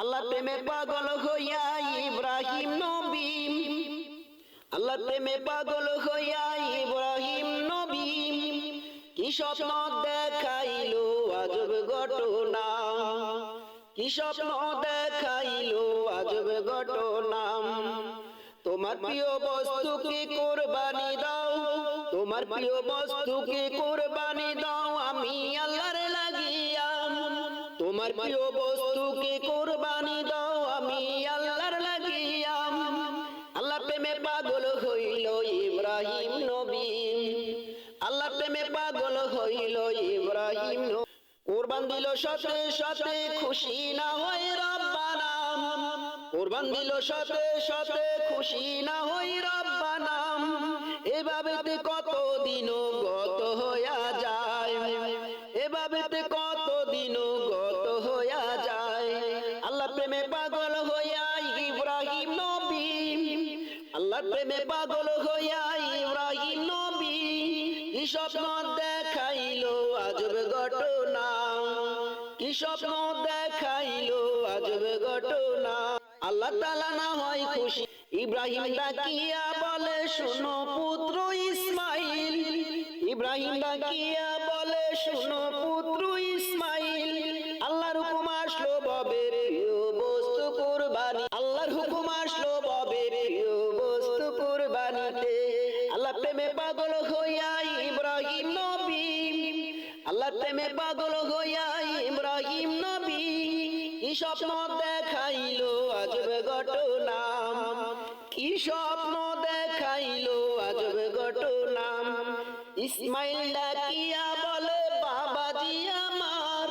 আল্লাহ প্রেমে পাগল হইয়া ইব্রাহিম নবী। আল্লাহ প্রেমে পাগল হইয়া ইব্রাহিম নবী। কি স্বপ্ন দেখাইলো আজব ঘটনা। কি স্বপ্ন দেখাইলো আজব ঘটনা। তোমার প্রিয় বস্তুকে কোরবানি দাও? তোমার প্রিয় বস্তুকে কোরবানি দাও? আমি আল্লাহর তোমার প্রিয় বস্তুকে কোরবানি দাও আমি আল্লাহর লাগিয়া আল্লাহ প্রেমে পাগল হইল ইব্রাহিম নবী। আল্লাহ প্রেমে পাগল হইল ইব্রাহিম কোরবান দিল সাথে সাথে খুশি না হয় রব্বানা। কোরবান দিল সাথে সাথে খুশি না হই রব্বানা। এভাবে কত দিন গত হইয়া পাগল হইয়া ইব্রাহিম নবী। আল্লাহ প্রেমে পাগল হইয়া ইব্রাহিম নবী। কি স্বপ্ন দেখাইলো আজব ঘটনা। কি স্বপ্ন দেখাইলো আজব ঘটনা। আল্লাহ তালা না হয় খুশি। ইব্রাহিম ডাকিয়া বলে, শুনো পুত্র ইসমাইল। ইব্রাহিম ডাকিয়া বলে, শুনো পুত্র ইসমাইল। পাগল হইয়া ইব্রাহিম নবী। আল্লাহ প্রেমে পাগল হইয়া ইব্রাহিম নবী। স্বপ্ন দেখাইলো আজব কি স্বপ্ন দেখাইলো আজব ইসমাইল ডাকিয়া বলে বাবাজি আমার।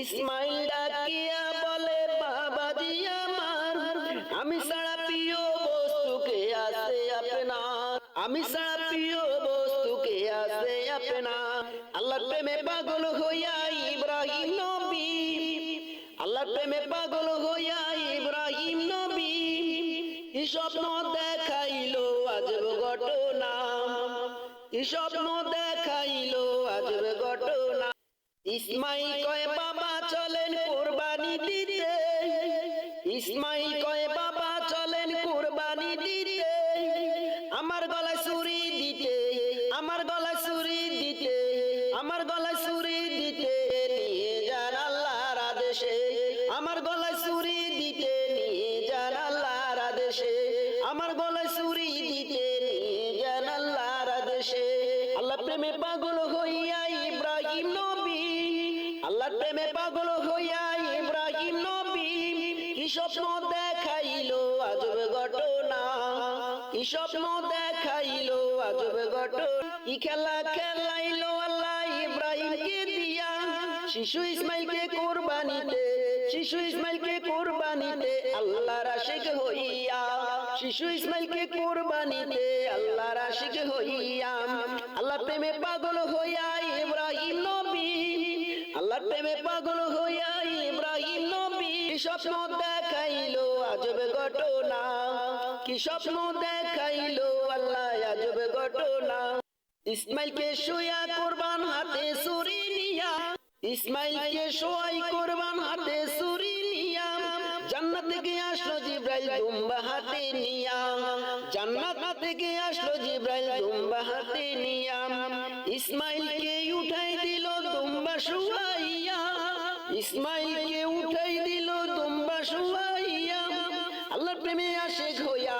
ইসমাইল ডাকিয়া বলে বাবাজি আমার। আমি সারা আমি সারা প্রিয় বস্তুকে আছে আপনার আল্লাহ প্রেমে পাগল হইয়া ইব্রাহিম নবী। আল্লাহ প্রেমে পাগল হইয়া ইব্রাহিম নবী। স্বপ্ন দেখাইলো আজব ঘটনা। স্বপ্ন দেখাইলো আজব ঘটনা। ইসমাইল কয় বাবা চলেন কোরবানি দিতে। ইসমাইল আমার গলায় ছুরি দিতে নিয়ে যান আল্লাহর আদেশে। আমার গলায় ছুরি দিতে নিয়ে যান আল্লাহর আদেশে। আমার গলায় ছুরি দিতে নিয়ে যান আল্লাহর আদেশে। আল্লাহ প্রেমে পাগল হইয়া ইব্রাহিম নবী। আল্লাহ প্রেমে পাগল হইয়া ইব্রাহিম নবী। কি স্বপ্ন দেখাইলো আজব ঘটনা। কি স্বপ্ন দেখাইলো আজব ঘটনা। কি খেলা খেলাইলো আল্লাহ ইব্রাহিমকে দিয়া, শিশু ইসমাইলকে কোরবানিতে, শিশু ইসমাইলকে কোরবানিতে, আল্লাহর আশিক হইয়া, শিশু ইসমাইলকে কোরবানিতে, আল্লাহর আশিক হইয়া আল্লাহ প্রেমে পাগল হইয়া ইব্রাহিম নবী আল্লাহ প্রেমে পাগল হইয়া ইব্রাহিম নবী স্বপ্ন দেখাইলো আজব ঘটনা, কি স্বপ্ন দেখাইলো আল্লাহ আজব ঘটনা ইসমাইলকে শুয়া কোরবান হাতে সুরি নিয়া। ইসমাইলকে শোয়াই কোরবান হাতে সুরি নিয়া। জান্নাত থেকে আসলো জিব্রাইল দুম্বা হাতে নিয়া। জান্নাত থেকে আসলো জিব্রাইল দুম্বা হাতে নিয়া। ইসমাইলকে উঠাই দিল দুম্বা শুয়াইয়া। ইসমাইলকে উঠাই দিল দুম্বা শুয়াইয়া। আল্লাহর প্রেমে আশেক হইয়া,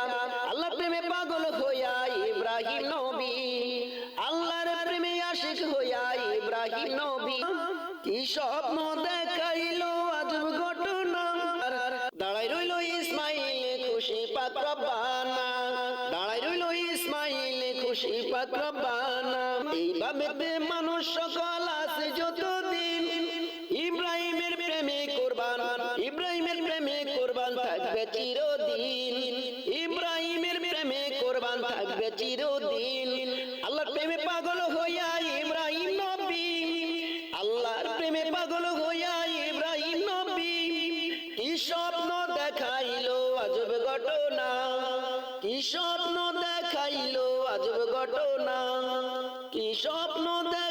আল্লাহর প্রেমে পাগল হইয়া ইব্রাহিম নবী কি স্বপ্ন দেখাইলো দাঁড়াই রইল ইসমাইল খুশি পাক রব্বানা দাঁড়াই রইল ইসমাইল খুশি পাক রব্বানা এইভাবে মানুষ সকল আছে যতদিন। ইব্রাহিমের প্রেমে কোরবান, ইব্রাহিমের প্রেমে কোরবান থাকবে চিরদিন। ইব্রাহিমের প্রেমে কোরবান থাকবে চিরদিন। কি স্বপ্ন দেখাইলো আজব ঘটনা? কি স্বপ্ন দেখ